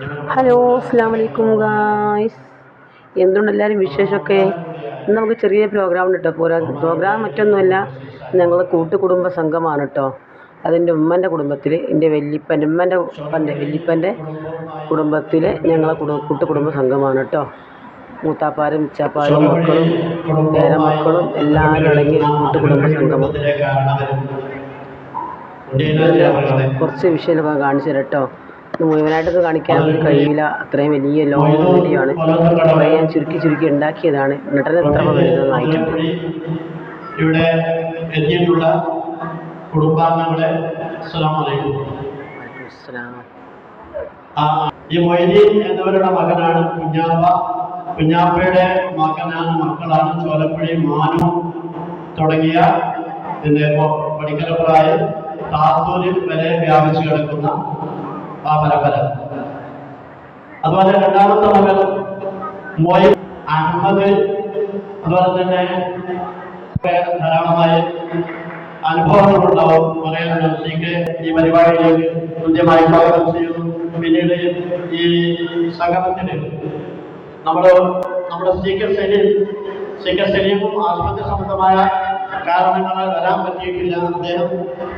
Hello അസ്സാം വലൈക്കും guys. എന്തുകൊണ്ട് എല്ലാവരും വിശേഷമൊക്കെ? ഇന്ന് നമുക്ക് ചെറിയ പ്രോഗ്രാം ഉണ്ട് കേട്ടോ പോരാ പ്രോഗ്രാം മറ്റൊന്നുമല്ല ഞങ്ങൾ കൂട്ടുകുടുംബ സംഘമാണ് കേട്ടോ അതെന്റെ ഉമ്മന്റെ കുടുംബത്തിൽ എന്റെ വല്യപ്പന്റെ ഉമ്മന്റെ ഉപ്പന്റെ വല്യപ്പന്റെ കുടുംബത്തിൽ ഞങ്ങളെ കുടു കൂട്ടുകുടുംബ സംഘമാണ് കേട്ടോ മൂത്താപ്പാരും ഉച്ചാപ്പാരും മക്കളും പേര മക്കളും എല്ലാവരും അടങ്ങിയ ഒരു കൂട്ടുകുടുംബ സംഘമാണ് കുറച്ച് വിഷയമൊക്കെ കാണിച്ചു തരാം കേട്ടോ മുഴുവനായിട്ടൊക്കെ കാണിക്കാൻ നമുക്ക് കഴിയില്ല അത്രയും വലിയ ലോങ് വീഡിയോ ആണ്. കുറേ ഞാൻ ചുരുക്കി ചുരുക്കി ഉണ്ടാക്കിയതാണ്. എന്നിട്ട് എത്ര ഇവിടെ എത്തിയിട്ടുള്ള കുടുംബാംഗങ്ങളെ ഈ മൊയ്തീൻ എന്നവരുടെ മകനാണ് കുഞ്ഞാപ്പ. കുഞ്ഞാപ്പയുടെ മകനാണ് മക്കളാണ് ചോലപ്പുഴി മാനു തുടങ്ങിയ പഠിക്കലപ്രായം താത്തൂരിൽ വരെ വ്യാപിച്ചു കിടക്കുന്ന പരമ്പര അതുപോലെ രണ്ടാമത്തെ മകൻ മൊയ് അഹമ്മദ് അതുപോലെ തന്നെ ധാരാളമായ അനുഭവങ്ങളുണ്ടാവും. പറയാനുണ്ടെങ്കിൽ ഈ പരിപാടിയിലേക്ക് കൃത്യമായി സ്വാഗതം ചെയ്യുന്നു. പിന്നീട് ഈ സംഗമത്തിന് നമ്മൾ നമ്മുടെ സ്പീക്കർ സലീം സ്പീക്കർ സലീമും ആശുപത്രി സംബന്ധമായ കാരണങ്ങളാൽ വരാൻ പറ്റിയിട്ടില്ല. അദ്ദേഹം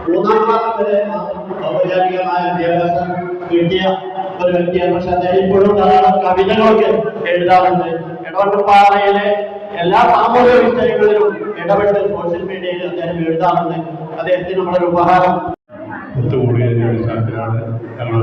മൂന്നാം ക്ലാസ് വരെ ഔപചാരികമായ വിദ്യാഭ്യാസം കിട്ടിയ ഒരു വ്യക്തിയാണ്. പക്ഷെ അദ്ദേഹം ഇപ്പോഴും ധാരാളം കവിതകളൊക്കെ എഴുതാറുണ്ട്. ഇടവട്ടപ്പാറയിലെ എല്ലാ സാമൂഹിക വിഷയങ്ങളിലും ഇടപെട്ട് സോഷ്യൽ മീഡിയയിൽ അദ്ദേഹം എഴുതാറുണ്ട്. അദ്ദേഹത്തിന് നമ്മളൊരു ഉപഹാരം. ഒത്തുകൂടിയതിന്റെ അടിസ്ഥാനത്തിലാണ് ഞങ്ങൾ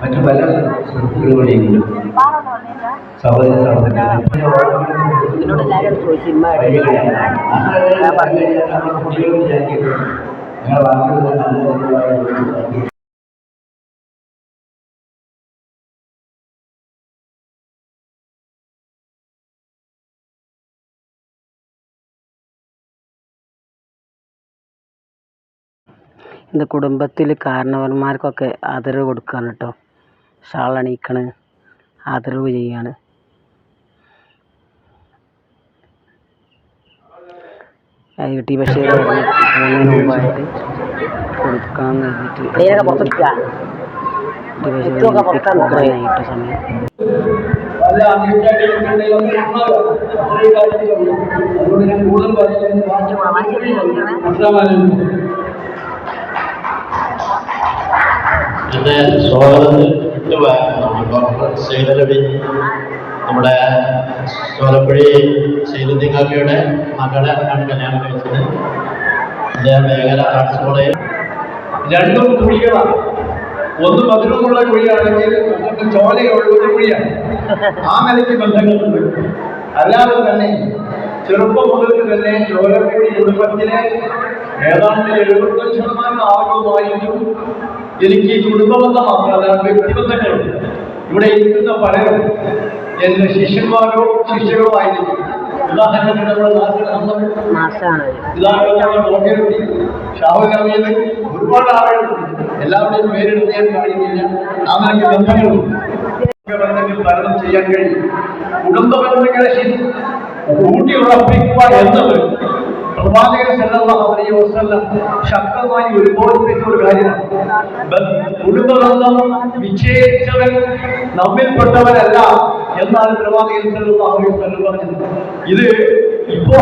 മറ്റു പല കുടുംബത്തിൽ കാരണവന്മാർക്കൊക്കെ ആദരവ് കൊടുക്കുകയാണ് കേട്ടോ. ഷാൾ അണിയിക്കണ് ആദരവ് ചെയ്യാണ് ഐ ടി ബഷീർ മുമ്പായിട്ട് കൊടുക്കാൻ കരുതിയിട്ട് ടി ബഷീർ കൊടുക്കാനായിട്ട് സമയം. എന്റെ സ്വാഗതത്തിൽ സൈനലവി നമ്മുടെ ചോലപ്പുഴി ശൈലതികാക്കയുടെ മകളെ ആണ് കല്യാണം കഴിച്ചത്. അദ്ദേഹം മേഖല ആർട്സ് കോളേജ് രണ്ടും കുഴികളാണ്. ഒന്ന് മധുരമുള്ള കുഴിയാണെങ്കിൽ ചോലയുള്ള കുഴിയാണ്. ആ നിലയ്ക്ക് ബന്ധങ്ങളുണ്ട്. അല്ലാതെ തന്നെ ചെറുപ്പം മുതൽ തന്നെ ചോലക്കുഴി കുടുംബത്തിലെ ഏതാണ്ട് എഴുപത്തഞ്ച് ശതമാനം ആളുകളുമായിട്ടും എനിക്ക് ഈ കുടുംബബന്ധം മാത്രമല്ല വ്യക്തിബന്ധങ്ങളുണ്ട് ഇവിടെ ഇരിക്കുന്ന പലരും എന്റെ ശിഷ്യന്മാരോ ശിഷ്യരോ ആയിരിക്കും. ഉദാഹരണത്തിന് നമ്മുടെ നാട്ടിൽ നമ്മുടെ നോക്കിയെടുത്തി ഒരുപാട് ആളുകളുണ്ട് എല്ലാവരുടെയും പേരെടുത്ത് ഞാൻ കാണിക്കില്ല അങ്ങനെ ബന്ധങ്ങളുണ്ട്. ബന്ധങ്ങൾ തരണം ചെയ്യാൻ കഴിയും. കുടുംബ ബന്ധങ്ങളെ ഊട്ടി ഉറപ്പിക്കുക എന്നത് പ്രവാചകൻ സല്ലല്ലാഹു അലൈഹി വസല്ലം ശക്തമായി ഉത്ബോധിപ്പിച്ച ഒരു കാര്യമാണ്. കുടുംബബന്ധം കുടുംബ ബന്ധം വിച്ഛേദിച്ചവൻ നമ്മിൽപ്പെട്ടവരല്ല എന്നാണ് പ്രവാചകൻ സല്ലല്ലാഹു അലൈഹി വസല്ലം പറഞ്ഞത്. ഇത് ഇപ്പോ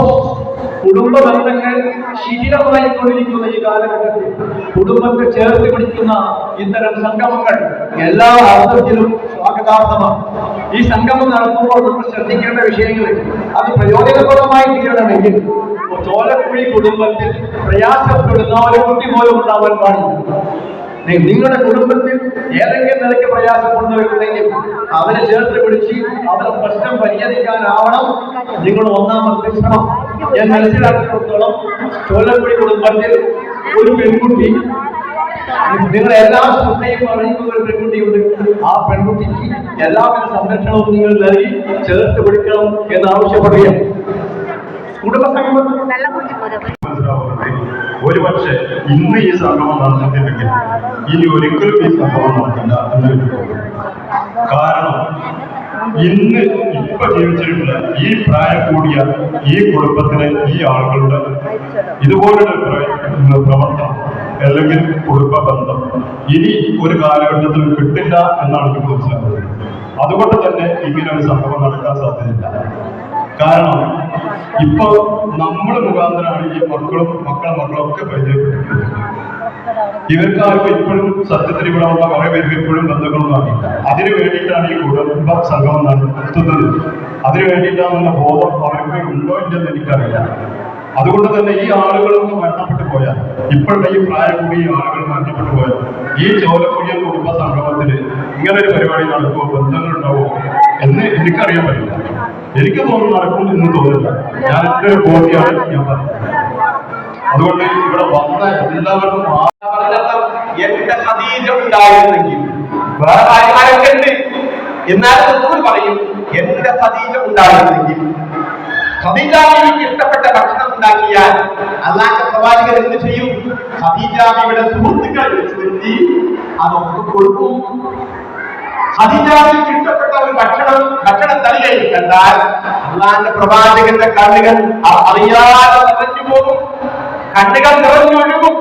കുടുംബ ബന്ധങ്ങൾ ശിഥിലമായി കൊണ്ടിരിക്കുന്ന ഈ കാലഘട്ടത്തിൽ കുടുംബത്തെ ചേർത്ത് പിടിക്കുന്ന ഇത്തരം സംഗമങ്ങൾ എല്ലാ അർത്ഥത്തിലും സ്വാഗതാർഹമാണ്. ഈ സംഗമം നടത്തുമ്പോൾ നമ്മൾ ശ്രദ്ധിക്കേണ്ട വിഷയങ്ങൾ അത് പ്രയോജനപ്രദമായി തീരണമെങ്കിൽ ചോലക്കുഴി കുടുംബത്തിൽ പ്രയാസപ്പെടുന്ന ഒരു കുട്ടി പോലും ഉണ്ടാവാൻ പാടില്ല. നിങ്ങളുടെ കുടുംബത്തിൽ ഏതെങ്കിലും നിലയ്ക്ക് പ്രയാസപ്പെടുന്നവരുണ്ടെങ്കിൽ അവരെ ചേർത്ത് പിടിച്ച് അവരുടെ പ്രശ്നം പരിഹരിക്കാനാവണം. നിങ്ങൾ ഒന്നാമത്തെ ശ്രമം. ഞാൻ മനസ്സിലാക്കിയിടത്തോളം ചോലക്കുഴി കുടുംബത്തിൽ ഒരു പെൺകുട്ടി നിങ്ങൾ എല്ലാ ശ്രദ്ധയും അറിയുന്ന ഒരു പെൺകുട്ടിയുണ്ട് ആ പെൺകുട്ടിക്ക് എല്ലാവിധ സംരക്ഷണവും നിങ്ങൾ നൽകി ചേർത്ത് പിടിക്കണം എന്ന് ആവശ്യപ്പെടുകയാണ് കുടുംബസംഗമം മനസ്സിലാവുന്നത് ഒരുപക്ഷെ ഇന്ന് ഈ സംഭവം നടന്നിട്ടില്ലെങ്കിൽ ഇനി ഒരിക്കലും ഈ സംഭവം നടക്കില്ല എന്നൊരു കാരണം ഇന്ന് ഇപ്പൊ ജീവിച്ചിട്ടുള്ള ഈ പ്രായം കൂടിയ ഈ കുടുംബത്തിലെ ഈ ആളുകളുടെ ഇതുപോലുള്ള പ്ര- പ്രവർത്തനം അല്ലെങ്കിൽ കുടുംബ ബന്ധം ഇനി ഒരു കാലഘട്ടത്തിൽ കിട്ടില്ല എന്നാണ് എനിക്ക് മനസ്സിലാക്കുന്നത് അതുകൊണ്ട് തന്നെ ഇങ്ങനെ ഒരു സംഭവം നടക്കാൻ സാധ്യതയില്ല. കാരണം ഇപ്പൊ നമ്മൾ മുഖാന്തരമാണ് ഈ മക്കളും മക്കളെ മക്കളും ഒക്കെ പരിചയപ്പെട്ടിട്ടുള്ളത് ഇവർക്കാർക്കും ഇപ്പോഴും സത്യത്തിൽ ഇവിടെ ഉള്ള കുറെ പേർക്ക് ഇപ്പോഴും ബന്ധങ്ങളൊന്നും അറിയില്ല. അതിനു വേണ്ടിയിട്ടാണ് ഈ കുടുംബ സംഗമം നടത്തുന്നത്. അതിനു വേണ്ടിയിട്ടാണെന്ന ബോധം അവർക്ക് ഉണ്ടോ ഇല്ലെന്ന് എനിക്കറിയില്ല. അതുകൊണ്ട് തന്നെ ഈ ആളുകളൊന്നും മരണപ്പെട്ടു പോയാൽ ഇപ്പോഴത്തെ ഈ പ്രായം കൂടി ഈ ആളുകൾ മരണപ്പെട്ടു പോയാൽ ഈ ചോലക്കുഴിയൻ കുടുംബ സംഗമത്തിൽ ഇങ്ങനെ ഒരു പരിപാടി നടക്കുമോ ബന്ധങ്ങളുണ്ടാവോ എന്ന് എനിക്കറിയാൻ പറ്റില്ല. എനിക്ക് തോന്നുന്നു നടക്കും എന്ന് തോന്നില്ല ഞാൻ എന്റെ ഒരു ബോധ്യമാണ് ഞാൻ പറഞ്ഞത്. അതുകൊണ്ട് ഇവിടെ വന്ന എല്ലാവർക്കും എന്റെ ഹദീജ ഉണ്ടായിരുന്നെങ്കിൽ വേറെ ആൾക്കാരൊക്കെ ഉണ്ട്. എന്നാൽ പറയും എന്റെ ഹദീജ ഉണ്ടായിരുന്നെങ്കിൽ എനിക്ക് ഇഷ്ടപ്പെട്ട ഭക്ഷണം ഉണ്ടാക്കിയാൽ അല്ലാത്ത പ്രവാചകൻ എന്ത് ചെയ്യും? ഹദീജാമിയുടെ സുഹൃത്തുക്കൾ വിളിച്ചു നിർത്തി അതൊക്കെ കൊടുക്കും. ഖദീജ ബീവിക്ക് ഇഷ്ടപ്പെട്ട ഒരു ഭക്ഷണം ഭക്ഷണ തലികയിൽ കണ്ടാൽ അള്ളാന്റെ പ്രവാചകന്റെ കണ്ണുകൾ അറിയാതെ നിറഞ്ഞു പോകും. കണ്ണുകൾ നിറഞ്ഞൊഴുകും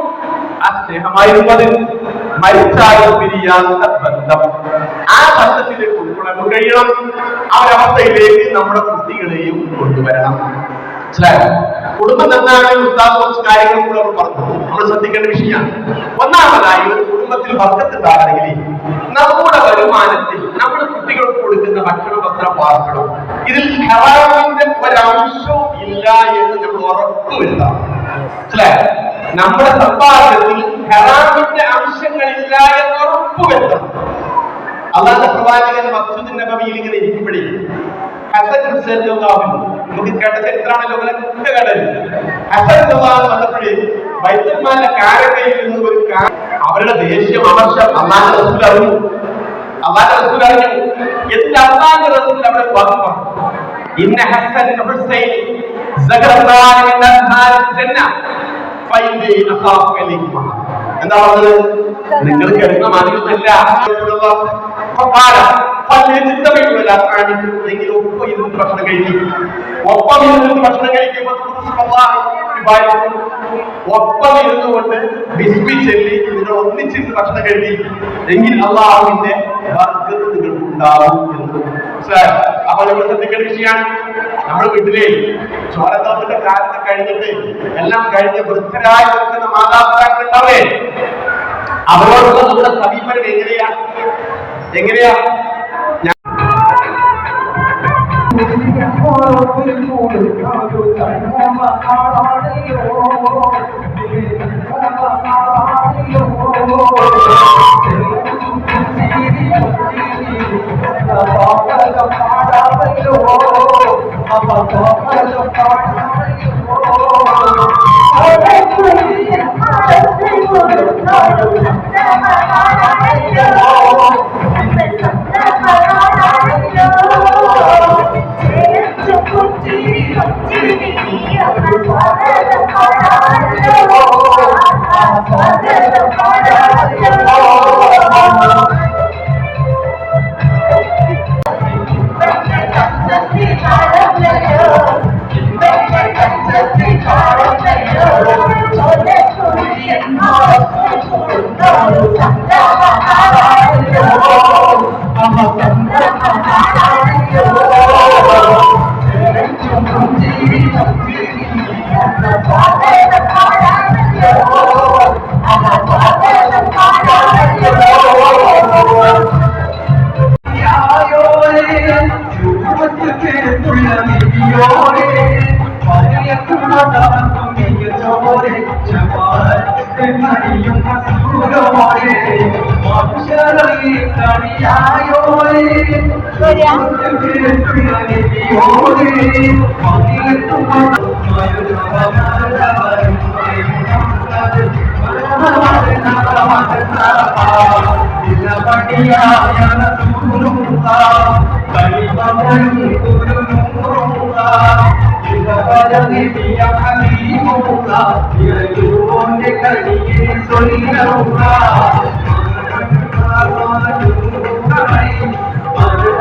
ആ പിരിയാത്ത ബന്ധം. ആ കഴിയണം. ആ നമ്മുടെ കുട്ടികളെയും കൊണ്ടുവരണം. കുടുംബം നന്നാണ് ഉസ്താദ് കുറച്ച് കാര്യങ്ങൾ കൂടെ നമ്മൾ പറഞ്ഞു. നമ്മൾ ശ്രദ്ധിക്കേണ്ട വിഷയമാണ്. ഒന്നാമതായി ഒരു കുടുംബത്തിൽ വർക്കത്തുണ്ടാകണമെങ്കിൽ നമ്മുടെ വരുമാനത്തിൽ നമ്മുടെ കുട്ടികൾക്ക് കൊടുക്കുന്ന ഭക്ഷണ പത്രം പാർക്കണം ഇതിൽ ഹറാമിന്റെ ഒരംശവും ഇല്ല എന്ന് നമ്മൾ ഉറപ്പുവരുത്താം മനസ്സിലായോ? നമ്മുടെ സമ്പാദ്യത്തിൽ ഹറാമിന്റെ അംശങ്ങളില്ല എന്ന് ഉറപ്പുവരുത്തണം. അള്ളാന്റെ പ്രവാചകൻ മസ്ജിദ് നബവിയിൽ ഇങ്ങനെ ഇരിക്കുമ്പോഴേ ഒരു അവരുടെ ദേഷ്യം റസൂൽ അൻഹാരിൽ ജന്ന ഫൈൻദി നിങ്ങൾ കിടന്ന മതിയൊന്നല്ല നിങ്ങൾ ഒപ്പം ഇരുന്ന് ഭക്ഷണം ഒപ്പം ഇരുന്ന് ഭക്ഷണം കഴിക്കുമ്പോൾ ഒപ്പം ഇരുന്നു കൊണ്ട് ബിസ്മി ചൊല്ലി നിങ്ങൾ ഒന്നിച്ചിരുന്ന് ഭക്ഷണം കഴിക്കും. നമ്മൾ നമ്മുടെ വീട്ടിലെ ചോരത്തോട്ടത്തിന്റെ കാലത്ത് കഴിഞ്ഞിട്ട് എല്ലാം കഴിഞ്ഞ് വൃദ്ധരായി നിൽക്കുന്ന മാതാപിതാക്കൾ ഉണ്ടാവേ അവരോടുള്ള നമ്മുടെ സമീപനം എങ്ങനെയാ? എങ്ങനെയാ? ഞാൻ വരാ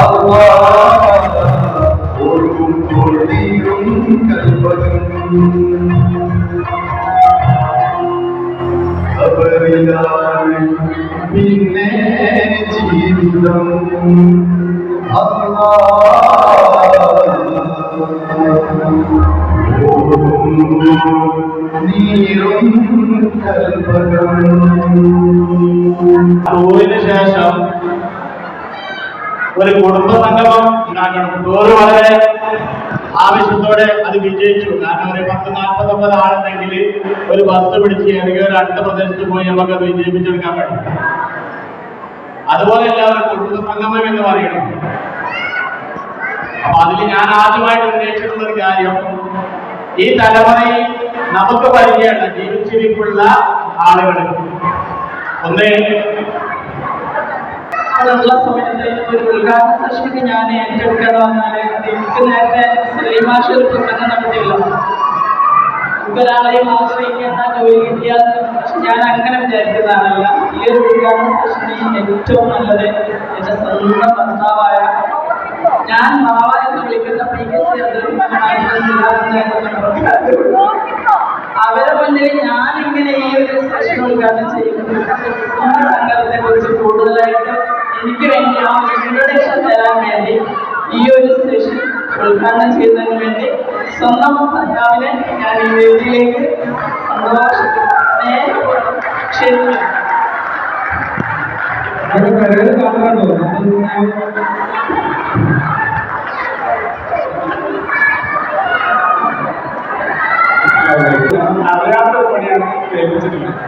അള്ളാ ഓർക്കുമ്പോൾ നീറും കൽപ്പകം അവരിലാണ് പിന്നെ ജീവിതം നീറും കൽപ്പകം ടൂറിന് ശേഷം ഒരു കുടുംബ സംഗമം ഉണ്ടാക്കണം. ടൂറ് വളരെ ആവശ്യത്തോടെ അത് വിജയിച്ചു. കാരണം ഒരു പത്ത് നാൽപ്പത്തൊമ്പത് ആളുണ്ടെങ്കിൽ ഒരു ബസ് പിടിച്ച് അല്ലെങ്കിൽ ഒരു അടുത്ത പ്രദേശത്ത് പോയി നമുക്ക് അത് വിജയിപ്പിച്ചെടുക്കാൻ പറ്റും. അതുപോലെ എല്ലാവരും കുടുംബ സംഗമം എന്ന് പറയണം. അപ്പൊ അതിൽ ഞാൻ ആദ്യമായിട്ട് ഉന്നയിച്ചിട്ടുള്ള ഒരു കാര്യം ഈ തലമുറയിൽ നമുക്ക് പരിചയമുള്ള ജീവിച്ചിരിപ്പുള്ള ആളുകൾ ഒന്ന് അതുള്ള സമയത്ത് ഒരു ഉദ്ഘാടന സെഷനിക്ക് ഞാൻ ഏറ്റെടുക്കാൻ വന്നാൽ എനിക്ക് നേരത്തെ ശ്രീമാഷ ഒരു പ്രസംഗം നടത്തിയില്ല. ഒരാളെയും ആശ്രയിക്കേണ്ട ജോലി കിട്ടിയാൽ ഞാൻ അങ്ങനെ വിചാരിക്കുന്നതാണല്ല ഈ ഒരു ഉദ്ഘാടന സെഷനിൽ ഏറ്റവും നല്ലത് എന്റെ സ്വന്തം ഭർത്താവായ ഞാൻ മാവ എന്ന് വിളിക്കുന്ന പി കെ സി അവരെ മുന്നിൽ ഞാൻ ഇങ്ങനെ ഈ ഒരു സെഷൻ ഉദ്ഘാടനം ചെയ്യുന്നു നമ്മുടെ സംഘത്തെ കുറിച്ച് കൂടുതലായിട്ട് എനിക്ക് വേണ്ടി ആ ഇൻട്രൊഡക്ഷൻ തരാൻ വേണ്ടി ഈ ഒരു സെഷൻ ഉദ്ഘാടനം ചെയ്യുന്നതിന് വേണ്ടി സ്വന്തം ഭർത്താവിനെ ഞാൻ ഈ വേദിയിലേക്ക് സന്തോഷത്തോടെ ക്ഷണിക്കുന്നു അറിയാത്ത പണിയാണ് ഏൽപ്പിച്ചിട്ടുള്ളത്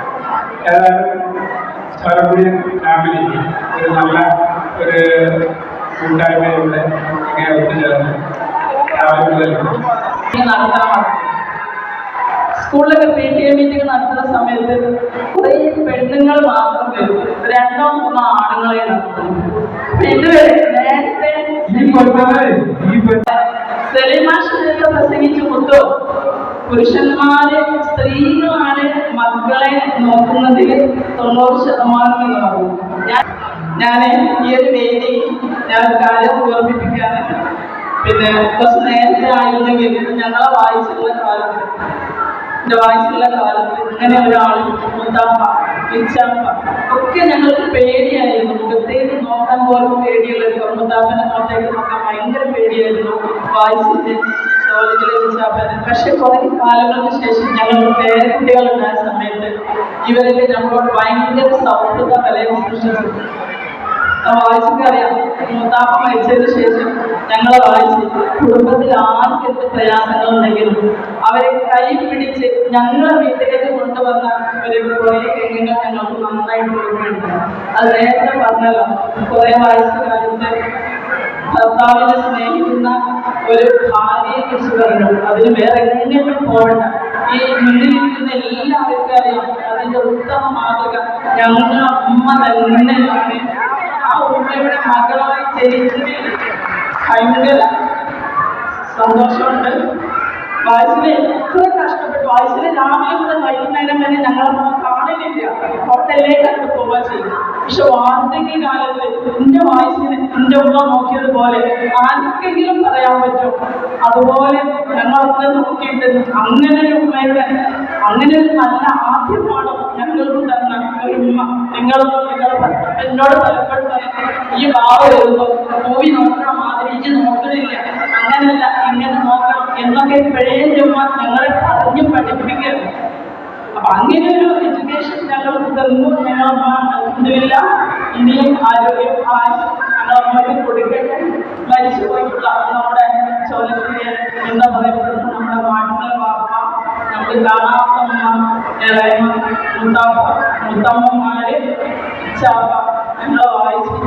ഏതായാലും സ്വരകുടിയൻ ഫാമിലി ഒരു നല്ല ഒരു കൂട്ടായ്മയിലൂടെ ഇങ്ങനെ ഒത്തുചേർന്ന്. രാവിലെ സ്കൂളിലൊക്കെ പി ടി എ മീറ്റിംഗ് നടത്തുന്ന സമയത്ത് കുറേ പെണ്ണുങ്ങൾ മാത്രം വരും. രണ്ടോ മൂന്നോ ആണുങ്ങളെ നടത്തും. ഇത് നേരത്തെ സെലിമാഷൊക്കെ പ്രസംഗിച്ചു കൊടുത്തു പുരുഷന്മാര് സ്ത്രീകളാണ് മക്കളെ നോക്കുന്നതിൽ തൊണ്ണൂറ് ശതമാനം എന്ന് പറഞ്ഞു. ഞാൻ ഞാൻ ഈ ഒരു വേദി ഞാൻ കാര്യം ഓർമ്മിപ്പിക്കാൻ പിന്നെ കുറച്ച് നേരത്തെ ആയിരുന്നെങ്കിൽ ഞങ്ങളെ വായിച്ചിട്ടുള്ള കാലത്ത് എന്റെ വായിച്ചിട്ടുള്ള കാലത്ത് ഇങ്ങനെ ഒരാൾ മുത്താപ്പ പിച്ചാമ്പ ഒക്കെ ഞങ്ങൾക്ക് പേടിയായിരുന്നു. മുഖത്തേക്ക് നോക്കാൻ പോലും പേടിയുള്ളൊരു മുത്താപ്പനെ മുഖത്തേക്ക് നോക്കാൻ ഭയങ്കര പേടിയായിരുന്നു. വായിച്ചിട്ട് പക്ഷെ കുറേ കാലങ്ങൾക്ക് ശേഷം ഞങ്ങൾക്ക് പേരക്കുട്ടികളുണ്ടായ സമയത്ത് ഇവരൊക്കെ നമ്മളോട് ഭയങ്കര സൗഹൃദ കലയെ സൃഷ്ടിച്ചു വായിച്ചൊക്കെ അറിയാം. മൂത്താപ്പ മരിച്ചതിന് ശേഷം ഞങ്ങളെ വായിച്ച് കുടുംബത്തിൽ ആർക്കെന്ത് പ്രയാസങ്ങളുണ്ടെങ്കിലും അവരെ കൈ പിടിച്ച് ഞങ്ങളെ വീട്ടിലേക്ക് കൊണ്ടുവന്ന ഒരു കുറേ രംഗങ്ങൾ ഞങ്ങൾക്ക് നന്നായിട്ട് ഓർമ്മയുണ്ട് അത് നേരത്തെ പറഞ്ഞല്ലോ കുറേ വയസ്സ് കാലത്ത് ഭർത്താവിനെ സ്നേഹിക്കുന്ന ഒരു ഭാര്യയെ കുറിച്ച് പറഞ്ഞു. അതിന് വേറെ എങ്ങനെയും പോകണ്ട. ഈ മുന്നിലിരിക്കുന്ന എല്ലാവർക്കും അറിയാം അതിന്റെ ഉത്തമ മാതൃക ഞങ്ങളുടെ അമ്മ തന്നെയാണ്. ആ ഉമ്മയുടെ മകളായി ജനിച്ചതിൽ ഭയങ്കര സന്തോഷമുണ്ട്. വയസ്സിന് എത്ര കഷ്ടപ്പെട്ടു. വയസ്സിന് രാവിലെ മുതൽ വൈകുന്നേരം വരെ ഞങ്ങളെ കാണലില്ല. കാണില്ല ഹോട്ടലിലേക്കൊക്കെ പോവുക ചെയ്യും പക്ഷെ വാർദ്ധക്യ കാലത്ത് എന്റെ വയസ്സിന് എന്റെ ഉമ്മ നോക്കിയതുപോലെ ആർക്കെങ്കിലും പറയാൻ പറ്റും അതുപോലെ ഞങ്ങളൊക്കെ നോക്കിയിട്ട് അങ്ങനെ ഒരു ഉമ്മയുടെ അങ്ങനെ ഒരു നല്ല ആദ്യ പാഠം ഞങ്ങൾക്ക് തന്ന ഒരു ഉമ്മ നിങ്ങൾ എന്നോട് പലപ്പോഴും ഈ ഭാവം വരുമ്പോൾ മൂവി നോക്കണ ഇത് നോക്കണില്ല അങ്ങനല്ല ഇങ്ങനെ നോക്കണം എന്നൊക്കെ പഴയ ഉമ്മ ഞങ്ങളെ പറഞ്ഞു പഠിപ്പിക്കുകയാണ്. അപ്പൊ എഡ്യൂക്കേഷൻ ഞങ്ങൾക്ക് തന്നു ഞങ്ങളമ്മ അൽഹംദുലില്ല ഇനിയും ആരോഗ്യം ആയുസ് ഞങ്ങളമ്മയ്ക്ക് കൊടുക്കട്ടെ. മരിച്ചു പോയിട്ടുള്ള നമ്മുടെ ചോദ്യത്തിന് എന്ന് പറയപ്പെടുന്ന നമ്മുടെ നാട്ടിലെ വാർത്ത മുത്തമ്മമാര് ഇച്ചാപ്പ ഞങ്ങളെ വായിച്ചു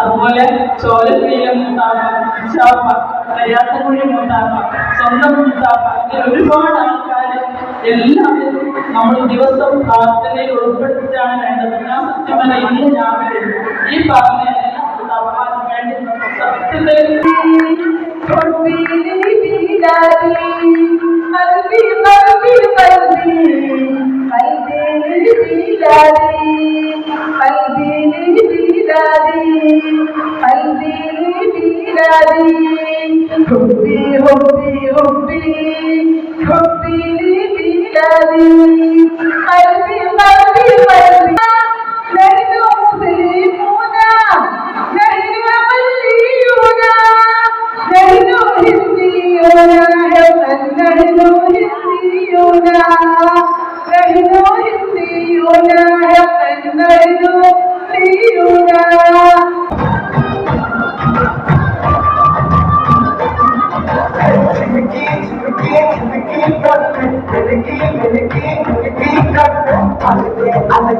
അതുപോലെ ചോലപ്രിയ മുത്താപ്പ ഇച്ചാപ്പ കയ്യാത്തക്കുഴി മുത്താപ്പ സ്വന്തം മുത്താപ്പ ഇങ്ങനെ ഒരുപാട് ആൾക്കാർ എല്ലാവരും നമ്മൾ ദിവസം പ്രാർത്ഥനയിൽ ഉൾപ്പെടുത്തിയാണ് വേണ്ടത് ഞാൻ സത്യമല്ല ഇന്ന് ഞാൻ ഈ പറഞ്ഞ എല്ലാ മുത്താപ്പാനും വേണ്ടി സത്യത്തിൽ கல்வி கல்வி கல்வி கைதேலி வீராதி கைதேலி வீராதி கைதேலி வீராதி ஹொப்பி ஹொப்பி ஹொப்பி ஹொப்பிலி வீராதி கல்வி கல்வி கல்வி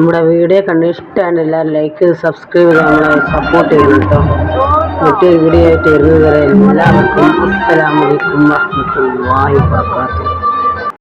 നമ്മുടെ വീഡിയോ കണ്ട് ഇഷ്ടമാണ് എല്ലാവരും ലൈക്ക് സബ്സ്ക്രൈബ് ചെയ്ത് നമ്മളെ സപ്പോർട്ട് ചെയ്യണം കേട്ടോ. മറ്റൊരു വീഡിയോ ആയിട്ട് വരെ എല്ലാവർക്കും അസ്സലാമലൈക്കും വാഹമത്തുള്ളാഹി വബറകാതുഹു.